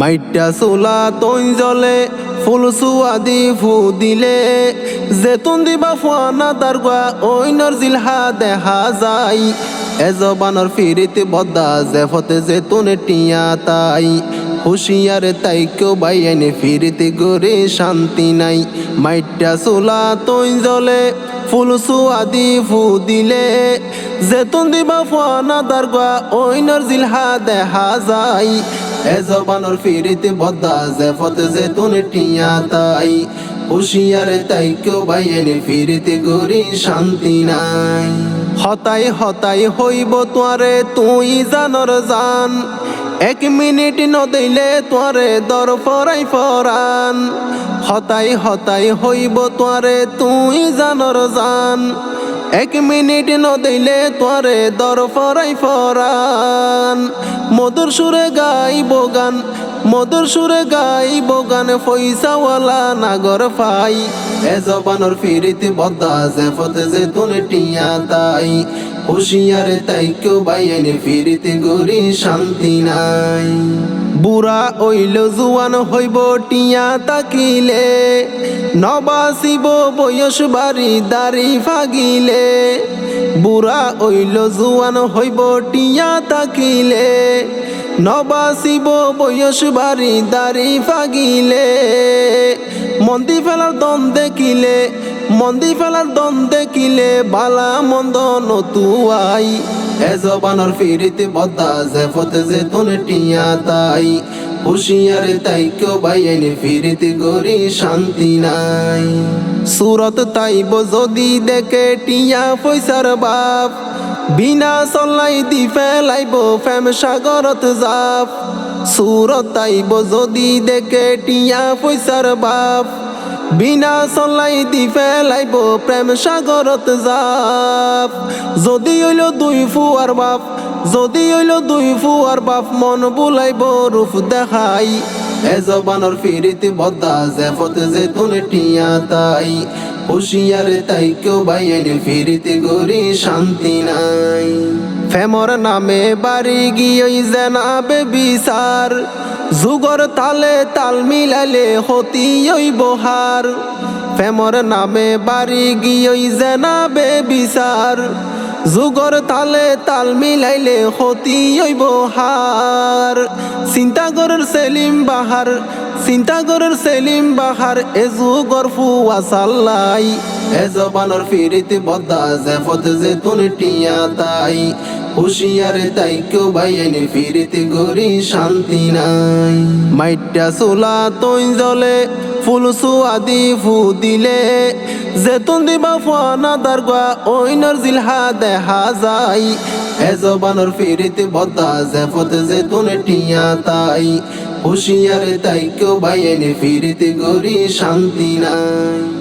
মাইটা চোলা তৈন জলে ফুল সুয়াদি ফু দিলে। জেতুন দিবা ফুয়ানা দারগা ওইনর জিলহা দেখা যায়। এজবানর ফিরিতে বদ্দা জেফতে জেতুনে টিয়া তাই। হুশিয়ার তাই কেউ বাইয়ানে ফিরিতে গরে শান্তি নাই। মাইটা চোলা তৈন জলে ফুল সুয়াদি ফু দিলে। জেতুন দিবা ফুয়ানা দারগা ওইনর জিলহা দেখা যায়। এজবানর ফিরিতে বদ্দা জেফতে জেতুন টিয়া তাই। হুশিয়ার তাই কেউ বাইয়ানে ফিরিতে গরি শান্তি নাই। হতাই হতাই হইব তোয়ারে, তুই জানর জান। এক মিনিট নদইলে তোয়ারে দর ফরাই ফরান। হতাই হতাই হইব তোয়ারে, তুই জানর জান। এক মিনিট নদইলে তোরে দর ফরাই ফরান। মধুর সুরে গাইব গান, মধুর সুরে গাইব গান পয়সাওয়ালা নাগর ফাই। এ জবানর ফিরিতে বদ্দা জেফতে যে তুনে টিয়া তাই। হুশিয়ারে তাই কেউ বাইয়ানে ফিরিতে গরি শান্তি নাই। বুড়া ওইল জুয়ান হইব টিয়া তাকিলে, নবাসিব বয়স বাড়ি দাড়ি ফাগিলে বুড়া ওইল জুয়ান হইব টিয়া তাকিলে, নবাসিব বয়স বাড়ি দাড়ি ফাগিলে মন্দি ফেলার দন দেখিলে, মন্দি ফেলার দন দেখিলে, বালা মন্দ নতুয়াই এজবানর ফিরিতে বদ্দা জেফতে যে তুনে টিয়া তাই। হুশিয়ারে তাই কেউ বাইয়ানে ফিরিতে গরি শান্তি নাই। সুরত তাইব যদি দেখে টিয়া পয়সার বাপ। বিনা চলাই দি ফেলাইব ফেম সাগরত জাপ। সুরত তাইব যদি দেখে টিয়া পয়সার বাপ। বিনা চলাই দি ফেলাইব প্রেম সাগরত জাপ। যদি হইল দুই ফুয়ার বাপ, যদি হইল দুই ফুয়ার বাপ, মন বুলাইব রূপ দেখাই। এজবানর ফিরিতে বদ্দা, জেফতে যে তুনে টিয়া তাই। হুশিয়ারে তাই কেউ বাইয়ানে ফিরিতে গরি শান্তি নাই। ফেমর নামে বাড়ি গিয়ে জেনাবে বিচার। যুগর তালে তাল মিলালে হতি ওই বহার। ফেমর নামে বাড়ি গিয়ে জেনাবে বিচার। যুগর তালে তাল মিলাইলে হতি ওই বহার। চিন্তা করর সেলিম বাহার চিন্তা করর সেলিম বাহার এজু গরফু আসাল্লাই সাল্লাই। বানর জবানর ফিরিতে বদ্দা জেফত যে তুনে টিয়া তাই। হুশিয়ারে তাই কেউ বাইয়ানে ফিরিতে গরি শান্তি নাই। মাইটা চোলা তৈ জলে, ফুল সুয়াদি ফু দিলে। জেতুন দিবা ফুয়ানা দারগা ওইনর জিলহা দেখা যায়। এজবানর ফিরিতে বদ্দা জেফতে জেতুন টিয়া তাই। হুশিয়ারে তাই কেউ বাইয়ানে ফিরিতে গরি শান্তি নাই।